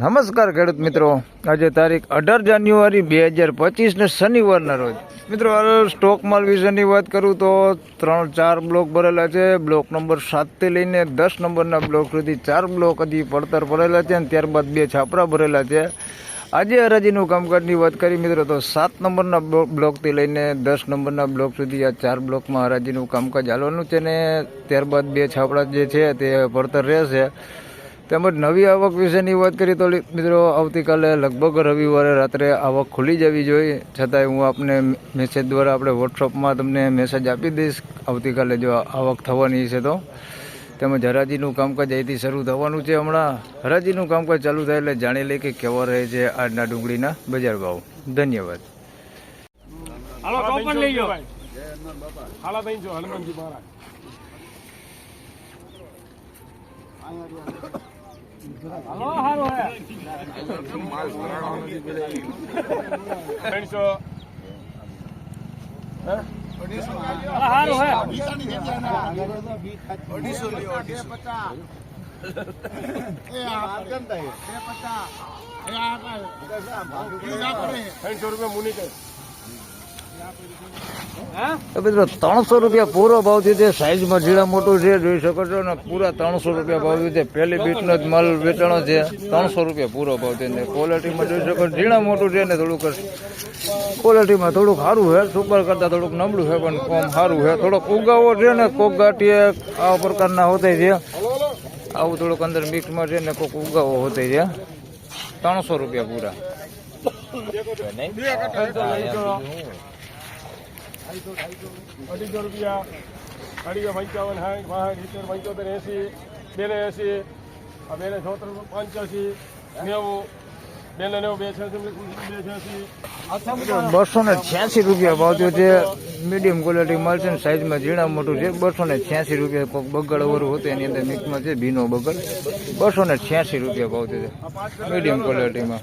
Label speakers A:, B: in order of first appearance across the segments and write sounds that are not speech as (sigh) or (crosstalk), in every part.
A: નમસ્કાર ખેડૂત મિત્રો. આજે તારીખ અઢાર જાન્યુઆરી બે હજાર પચીસને શનિવારના રોજ. મિત્રો સ્ટોક માલ વિશેની વાત કરું તો ત્રણ, ચાર બ્લોક ભરેલા છે. બ્લોક નંબર સાતથી લઈને દસ નંબરના બ્લોક સુધી ચાર બ્લોક હજી પડતર ભરેલા છે અને ત્યારબાદ બે છાપરા ભરેલા છે. આજે હરાજીનું કામકાજની વાત કરી મિત્રો, તો સાત નંબરના બ્લોકથી લઈને દસ નંબરના બ્લોક સુધી આ ચાર બ્લોકમાં હરાજીનું કામકાજ ચાલવાનું છે ને ત્યારબાદ બે છાપડા જે છે તે પડતર રહેશે. તેમજ નવી આવક વિશેની વાત કરીએ તો મિત્રો આવતીકાલે લગભગ રવિવારે રાત્રે આવક ખુલી જવી જોઈએ. છતાંય હું આપને મેસેજ દ્વારા આપણે વોટ્સઅપમાં તમને મેસેજ આપી દઈશ આવતીકાલે જો આવક થવાની છે તો. તેમજ હરાજીનું કામકાજ અહીંથી શરૂ થવાનું છે હમણાં. હરાજીનું કામકાજ ચાલુ થાય એટલે જાણી લઈએ કે કેવા રહે છે આજના ડુંગળીના બજાર ભાવ. ધન્યવાદ.
B: હાલો (laughs) ત્રણસો હે? હાલો, ત્રણસો રૂપિયા મુની
A: તો મિત્રો ત્રણસો રૂપિયા પૂરો ભાવ થયો છે સાઈઝમાં જીડા મોટું છે જોઈ શકો છો ને પૂરા ત્રણસો રૂપિયા ભાવ થયો છે. પહેલી બીટનો જ માલ વેચાણો છે. ત્રણસો રૂપિયા પૂરો ભાવ છે. ને ક્વોલિટીમાં જોઈ શકો છો, ઝીણા મોટું છે ને થોડુંક ક્વોલિટીમાં થોડુંક સારું છે સુપર કરતાં થોડુંક નબળું છે પણ કોમ સારું છે. થોડોક ઉગાવો છે ને કોક ગાંઠીએ આ પ્રકારના હોતા છે. આવું થોડુંક અંદર મિક્સમાં છે ને કોક ઉગાવો હોતા છે. ત્રણસો રૂપિયા પૂરા.
B: અઢીસો રૂપિયા. અઢીસો પંચાવન સાઠ બાસઠ સિત્તેર, પંચોતેર, એંસી, બેને એંસી બેને ચોતર પંચ્યાસી, નેવું, બેને નેવું બે છ્યાસી
A: બસો ને છ્યાસી રૂપિયા ભાવ થયો છે. મીડિયમ ક્વોલિટી મળશે ને સાઈઝમાં ઝીણા મોટું છે. બસો ને છ્યાસી રૂપિયા બગડ વરું હતું એની અંદર મિક્સમાં છે, ભીનો બગડ. બસો ને છ્યાસી રૂપિયા ભાવ થયો છે. મીડિયમ ક્વોલિટીમાં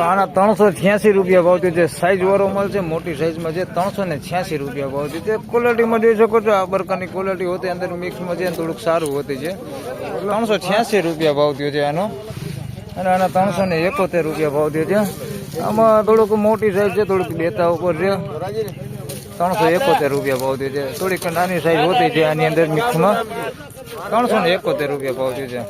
A: આના ત્રણસો છ્યાસી રૂપિયા ભાવ થયો છે. સાઈઝ વાળો મળશે મોટી સાઈઝમાં છે. ત્રણસો ને છ્યાસી રૂપિયા ભાવ થયો છે. ક્વોલિટીમાં જોઈ શકો છો, આ પ્રકારની ક્વોલિટી હોતી અંદર મિક્સમાં છે થોડુંક સારું હોતી છે. ત્રણસો છ્યાસી રૂપિયા ભાવ થયો છે આનો. અને આના ત્રણસો ને એકોતેર રૂપિયા ભાવ થયો છે. આમાં થોડુંક મોટી સાઈઝ છે, થોડુંક બેતા ઉપર છે. ત્રણસો એકોતેર રૂપિયા ભાવ થયો છે. થોડીક નાની સાઈઝ હોતી છે આની અંદર મિક્સમાં ત્રણસો ને એકોતેર રૂપિયા ભાવ થયું છે.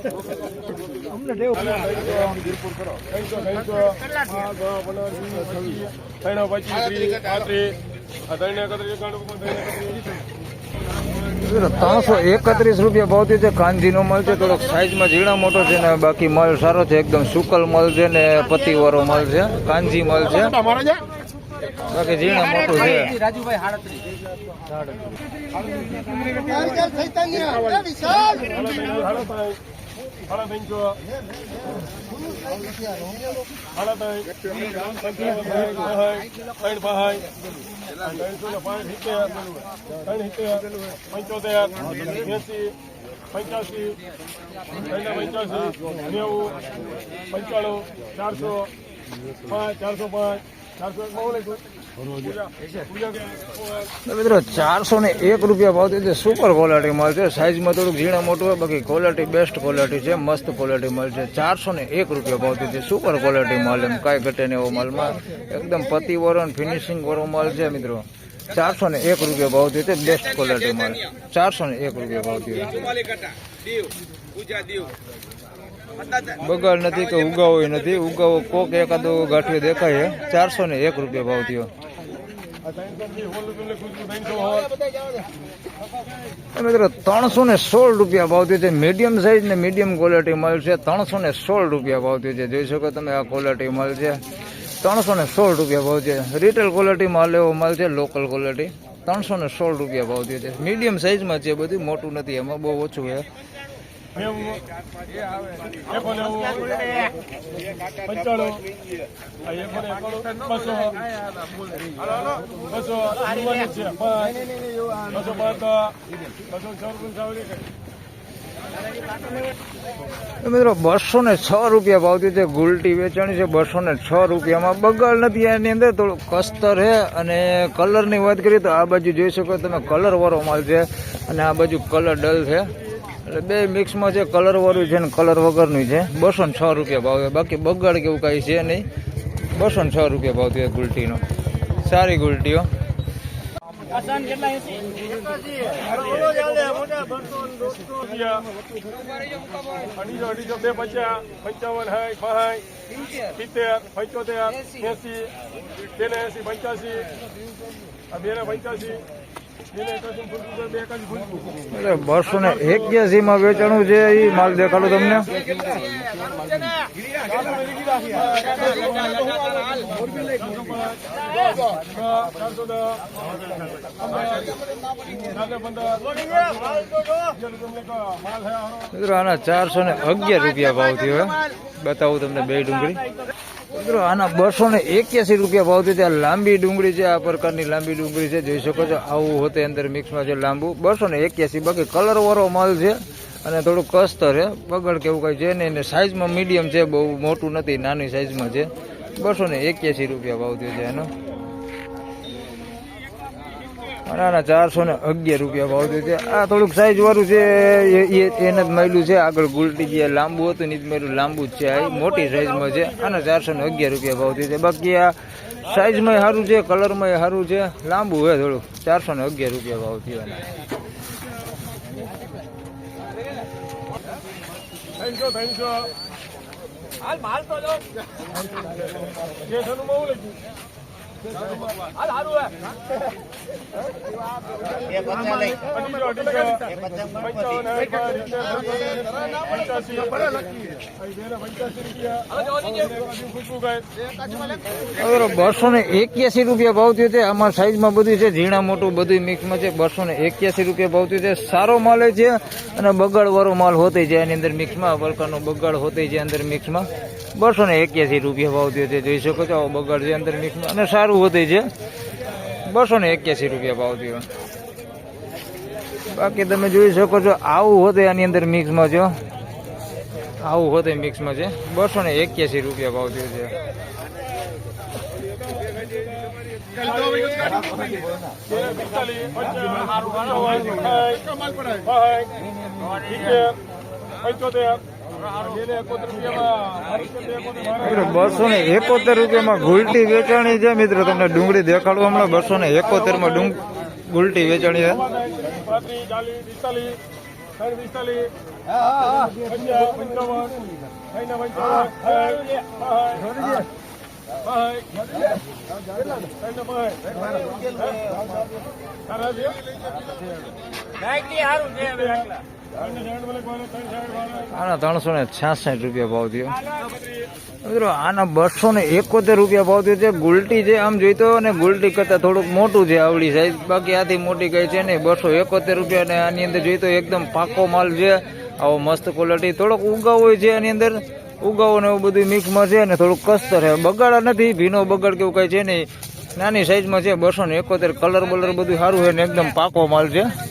A: ત્રણસો એકત્રીસ રૂપિયા ભાવ થયું છે. કાંજીનો માલ છે થોડોક સાઈઝમાં ઝીણા મોટો છે ને બાકી મલ સારો છે એકદમ સુકલ મલ છે ને પતિવાળો માલ છે કાંજી મલ છે? બાકી જીણા મોટું છે
B: સિત્તેર પંચોતેર એસી પંચ્યાસી પંચ્યાસી નેવું પંચાણું ચારસો પાંચ ચારસો પાંચ
A: મિત્રો ચારસો ને એક રૂપિયા ભાવ છે. સુપર ક્વોલિટી માલ છે. સાઈઝમાં થોડુંક ઝીણા મોટું હોય, બાકી ક્વોલિટી બેસ્ટ ક્વોલિટી છે. મસ્ત ક્વોલિટી માલ છે. ચારસો ને એક રૂપિયા ભાવ છે. સુપર ક્વોલિટી માલ એમ કાંઈ ઘટે નહીં એવો માલમાં એકદમ પતિ વરણ ફિનિશિંગ વાળો માલ છે, મિત્રો. ચારસો ને એક રૂપિયા ભાવ છે. બેસ્ટ ક્વોલિટી માલ. ચારસો ને એક રૂપિયા ભાવ થયો બગાડ નથી કે ઉગાવો નથી. ઉગાવો કોક એકાદો ગાંઠિયો દેખાય ચારસો ને એક રૂપિયા ભાવ થયો. મિત્રો ત્રણસો ને સોળ રૂપિયા ભાવ થયો છે. મીડિયમ સાઈઝ ને મીડિયમ ક્વોલિટી માલ છે. ત્રણસો ને સોળ રૂપિયા ભાવ થયો છે. જોઈ શકો તમે આ ક્વોલિટી માલ છે. ત્રણસો ને સોળ રૂપિયા ભાવ છે. રિટેલ ક્વોલિટી માલ એવો માલ છે લોકલ ક્વોલિટી ત્રણસો ને સોળ રૂપિયા ભાવ થયો છે. મીડિયમ સાઇઝમાં છે બધું, મોટું નથી. એમાં બહુ ઓછું છે. મિત્રો બસો ને છ રૂપિયા ભાવતી છે ગુલટી વેચાણી છે. બસો ને છ રૂપિયામાં બગાડ નથી. એની અંદર થોડું કસ્તર છે અને કલરની વાત કરીએ તો આ બાજુ જોઈ શકો તમે. કલર વાળો માલ છે અને આ બાજુ કલર ડલ છે. એટલે બે મિક્સમાં છે કલર વાળું છે ને કલર વગરનું છે બસો ને છ રૂપિયા ભાવ બાકી બગાડ કેવું કાંઈ છે નહીં બસો ને છ રૂપિયા ભાવ થયો ગુલટીનો સારી ગુલટીઓ
B: સિત્તેર પંચોતેર એસી બેને એસી પંચ્યાસી બેને પંચ્યાસી
A: એટલે બસો ને એક્યાસી માં વેચાણું છે એ માલ દેખાડો તમને. મિત્રો, આના ચારસો ને અગિયાર રૂપિયા ભાવ થયો બતાવું તમને બે ડુંગળી. આના બસો ને એક્યાસી રૂપિયા ભાવ છે. ત્યાં લાંબી ડુંગળી છે. આ પ્રકારની લાંબી ડુંગળી છે. જોઈ શકો છો, આવું હોતે અંદર મિક્સમાં છે લાંબુ. બસો ને એક્યાસી. બાકી કલર વાળો માલ છે અને થોડું કસ્તર છે. બગડ કેવું કઈ છે નહીં. ને સાઈઝમાં મીડિયમ છે. બહુ મોટું નથી, નાની સાઈઝમાં છે. બસો ને એક્યાસી રૂપિયા ભાવ થયો છે એનો. અને ચારસો ને અગિયાર રૂપિયા ભાવ છે. આ થોડુંક સાઈઝ વાળું છે, એ એને જ મળ્યું છે. આગળ ગુલટી જે લાંબુ હતું ને જ મળ્યું. લાંબુ જ છે આ મોટી સાઈઝમાં છે. આના ચારસો ને અગિયાર રૂપિયા ભાવ છે. બાકી આ સાઈઝમાં સારું છે કલરમાં સારું છે. લાંબુ હે થોડું ચારસો ને અગિયાર રૂપિયા ભાવ થયો
B: હાલ માલ તો
A: બસો ને એક્યાસી રૂપિયા ભાવ થયો છે. આમાં સાઈઝમાં બધું છે. ઝીણા મોટું બધું મિક્સમાં છે. બસો ને એક્યાસી રૂપિયા ભાવ થયો છે. સારો માલ છે અને બગાડ વાળો માલ હોતે છે એની અંદર મિક્સમાં વલકાનો બગાડ હોતે છે અંદર મિક્સમાં બસો ને એક્યાસી રૂપિયા ભાવ થયો છે, જોઈ શકો છો બગાડ છે અંદર મિક્સમાં અને સારું વધે છે. બસો ને એક્યાસી રૂપિયા ભાવ થયો. બાકી તમે જોઈ શકો છો, આવું હોતે આની અંદર મિક્સમાં છો આવું હોતે મિક્સમાં છે. બસો ને એક્યાસી રૂપિયા ભાવ થયો છે. મિત્રો બસો ને એકોતેર રૂપિયામાં ગુલટી વેચાણી છે. મિત્રો, તમને ડુંગળી દેખાડું. હમણાં બસો ને એકોતેરમાં ગુલટી વેચાણી છે. આના ત્રણસો ને છાસઠ રૂપિયા ભાવ થયો. મિત્રો, આના બસો ને એકોતેર રૂપિયા ભાવ થયો છે. ગુલટી છે આમ જોઈતો અને ગુલટી કરતાં થોડુંક મોટું છે આવડી સાઈઝ. બાકી આથી મોટી કઈ છે નહીં. બસો એકોતેર રૂપિયા અને આની અંદર જોઈતો એકદમ પાકો માલ છે. આવો મસ્ત ક્વોલિટી થોડોક ઉગાવ હોય છે આની અંદર. ઉગાવો ને એવું બધું મિક્સમાં છે ને થોડુંક કસ્તર છે. બગાડ નથી. ભીનો બગાડ કેવું કઈ છે નહીં. નાની સાઈઝમાં છે બસો ને એકોતેર. કલર બલર બધું સારું છે ને એકદમ પાકો માલ છે.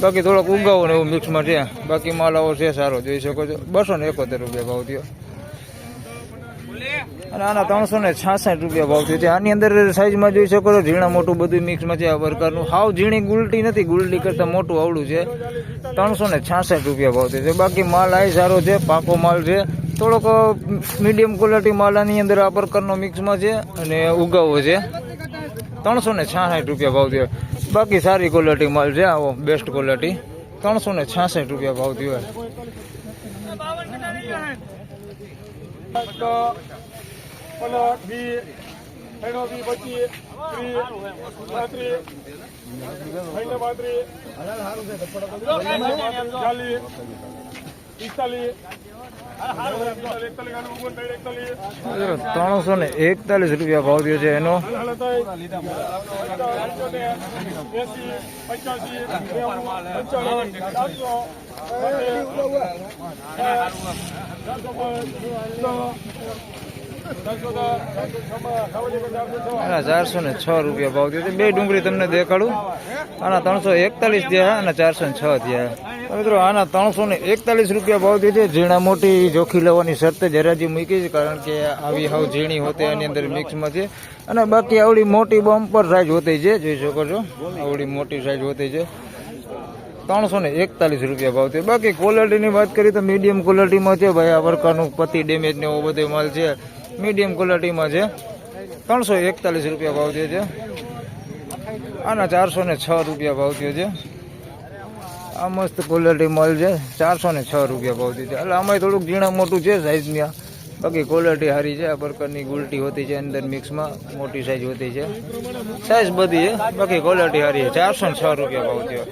A: બાકી થોડોક ઉગાવો ને એવું મિક્સમાં છે. બાકી માલ આવો છે સારો, જોઈ શકો છો. બસો ને એકોતેર રૂપિયા ભાવ થયો. અને આના ત્રણસો ને છાસઠ રૂપિયા ભાવ થયો. છે આની અંદર સાઈઝમાં જોઈ શકો છો, ઝીણા મોટું બધું મિક્સમાં છે આ પ્રકારનું હાવ ઝીણી ગુલટી નથી, ગુલટી કરતાં મોટું આવડું છે. ત્રણસો ને છાસઠ રૂપિયા ભાવ થયો છે. બાકી માલ આ સારો છે, પાકો માલ છે. થોડોક મીડિયમ ક્વોલિટી માલ આની અંદર આ પ્રકારનો મિક્સમાં છે અને ઉગાવો છે. ત્રણસો ને છાસઠ રૂપિયા ભાવ થયો. બાકી સારી ક્વોલિટી માલ છે, આવો બેસ્ટ ક્વોલિટી ત્રણસો ને છાસઠ રૂપિયા ભાવ થયો
B: પિસ્તાલીસ
A: ત્રણસો ને એકતાલીસ રૂપિયા ભાવ થયો છે એનો
B: ચારસો
A: ને છ રૂપિયા ભાવ થયો છે. બે ડુંગળી તમને દેખાડું. આના ત્રણસો એકતાલીસ થયા અને ચારસો ને છ થયા. મિત્રો, આના ત્રણસો ને એકતાલીસ રૂપિયા ભાવ છે ઝીણા મોટી જોખી લેવાની શરતે જ હરાજી મૂકી છે, કારણ કે આવી હાવ ઝીણી હોતે એની અંદર મિક્સમાં છે. અને બાકી આવડી મોટી બમ્પર સાઈઝ હોતી છે, જોઈ શકો છો. આવડી મોટી સાઈઝ હોતી છે. ત્રણસો ને એકતાલીસ રૂપિયા ભાવ છે. બાકી ક્વોલિટીની વાત કરીએ તો મીડિયમ ક્વોલિટીમાં છે. ભાઈ, આ પ્રકારનું પતિ ડેમેજ ને એવો બધો માલ છે. મીડિયમ ક્વોલિટીમાં છે. ત્રણસો એકતાલીસ રૂપિયા ભાવ થયો છે. આના ચારસો ને છ રૂપિયા ભાવ થયો છે. આ મસ્ત ક્વોલિટી માલ છે. ચારસો ને છ રૂપિયા ભાવ છે. એટલે આમાં થોડુંક ઝીણા મોટું છે સાઈઝમાં બાકી ક્વોલિટી સારી છે. આ પ્રકારની ગુલટી હોતી છે અંદર મિક્સમાં મોટી સાઈઝ હોતી છે. સાઈઝ બધી છે. બાકી ક્વોલિટી સારી છે. ચારસો ને છ રૂપિયા ભાવ થયો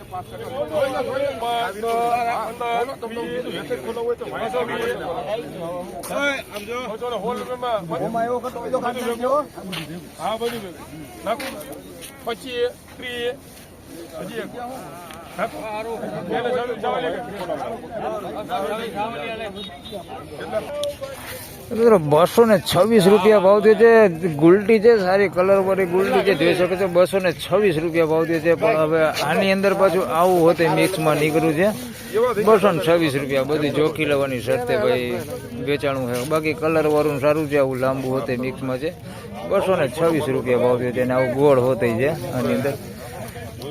B: પછી
A: મિત્રો બસો ને છવ્વીસ રૂપિયા ભાવ થયો છે. ગુલટી છે, સારી કલર વાળી ગુલટી છે, જોઈ શકો છો બસો ને છવ્વીસ રૂપિયા ભાવ થયો છે. પણ હવે આની અંદર પાછું આવું હોતે મિક્સમાં નીકળ્યું છે. બસો ને છવ્વીસ રૂપિયા, બધી જોખી લેવાની શરતે ભાઈ વેચાણું છે. બાકી કલર વાળું સારું છે, આવું લાંબુ હોતે મિક્સમાં છે. બસો ને છવ્વીસ રૂપિયા ભાવ થયો છે અને આવું ગોળ હોતે છે આની અંદર.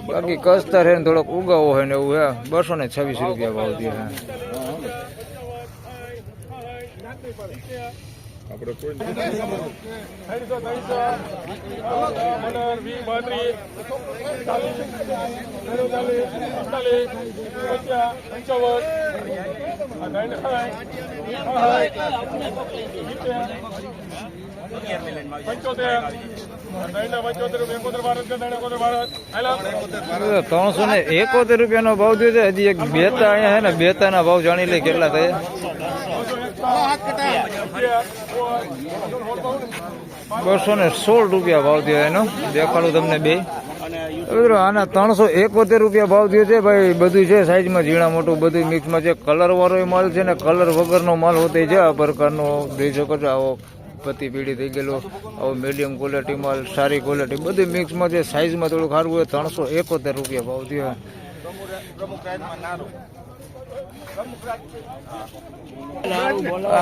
A: બાકી કસ્તર હે ને થોડોક ઉગાવો હોય ને એવું હે. બસો ને છવ્વીસ રૂપિયા ભાવ થયો. છે
B: ત્રણસો પંચોતેર એકોતેર
A: રૂપિયા ને ભાવ થયો છે, હજી એક બેતા અહીંયા છે, ને બેતાના ભાવ જાણી લે કેટલા થયા? બસો ને સોળ રૂપિયા ભાવ થયો એનો. દેખાડું તમને બે. મિત્રો, આના ત્રણસો એકોતેર રૂપિયા ભાવ થયો છે, ભાઈ, બધું છે, સાઈઝમાં ઝીણા મોટું બધું મિક્સમાં છે. કલર વાળો માલ છે ને, કલર વગરનો માલ હોતે છે, આ પ્રકારનો, જોઈ શકો છો, આવો પતિ પીળી થઈ ગયેલો, હવે મીડિયમ ક્વોલિટી માલ સારી ક્વોલિટી બધી મિક્સમાં જે સાઇઝમાં થોડું ખારું હોય, ત્રણસો એકોતેર રૂપિયા ભાવ થયો.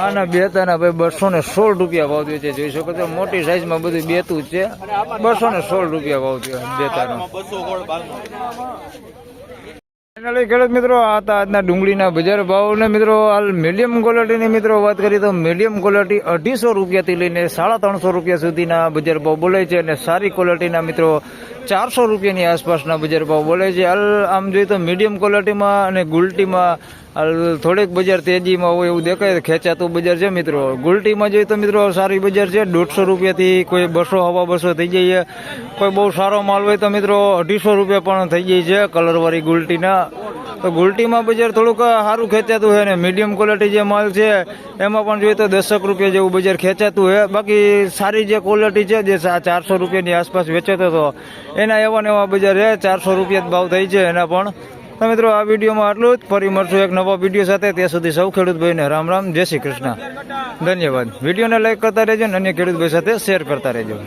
A: આના બેતાના ભાઈ બસો ને સોળ રૂપિયા ભાવ થયો છે, જોઈ શકો છો, મોટી સાઈઝમાં બધું બેતું છે. બસો ને સોળ રૂપિયા ભાવ થયો બેતાનો. ફાઇનલી ખેડૂત મિત્રો, આ હતા આજના ડુંગળીના બજાર ભાવ ને મિત્રો, હાલ મીડિયમ ક્વોલિટીની મિત્રો વાત કરીએ તો મીડિયમ ક્વોલિટી અઢીસો રૂપિયાથી લઈને સાડા ત્રણસો રૂપિયા સુધીના બજાર ભાવ બોલે છે અને સારી ક્વોલિટીના મિત્રો ચારસો રૂપિયાની આસપાસના બજાર ભાવ બોલે છે. હાલ આમ જોઈએ તો મીડિયમ ક્વોલિટીમાં અને ગુલટીમાં થોડીક બજાર તેજીમાં હોય એવું દેખાય, ખેંચાતું બજાર છે મિત્રો. ગુલટીમાં જોઈએ તો મિત્રો સારી બજાર છે. દોઢસો રૂપિયાથી કોઈ બસો, હવા બસો થઈ જાય કોઈ બહુ સારો માલ હોય તો મિત્રો અઢીસો રૂપિયા પણ થઈ જાય છે કલરવાળી ગુલટીના. તો ગુલટીમાં બજાર થોડુંક સારું ખેંચાતું હોય ને મીડિયમ ક્વોલિટી જે માલ છે, એમાં પણ જોઈએ તો દસક રૂપિયા જેવું બજાર ખેંચાતું હોય. બાકી સારી જે ક્વોલિટી છે, જે ચારસો રૂપિયાની આસપાસ વેચાતો હતો, એના એવા ને એવા બજાર છે. ચારસો રૂપિયા જ ભાવ થઈ છે એના પણ. તો મિત્રો, આ વિડીયોમાં આટલું જ. ફરી મળશું એક નવા વીડિયો સાથે. ત્યાં સુધી સૌ ખેડૂત ભાઈને રામ રામ. જય શ્રી કૃષ્ણ. ધન્યવાદ. વિડીયોને લાઈક કરતા રહેજો અને અન્ય ખેડૂત ભાઈ સાથે શેર કરતા રહેજો.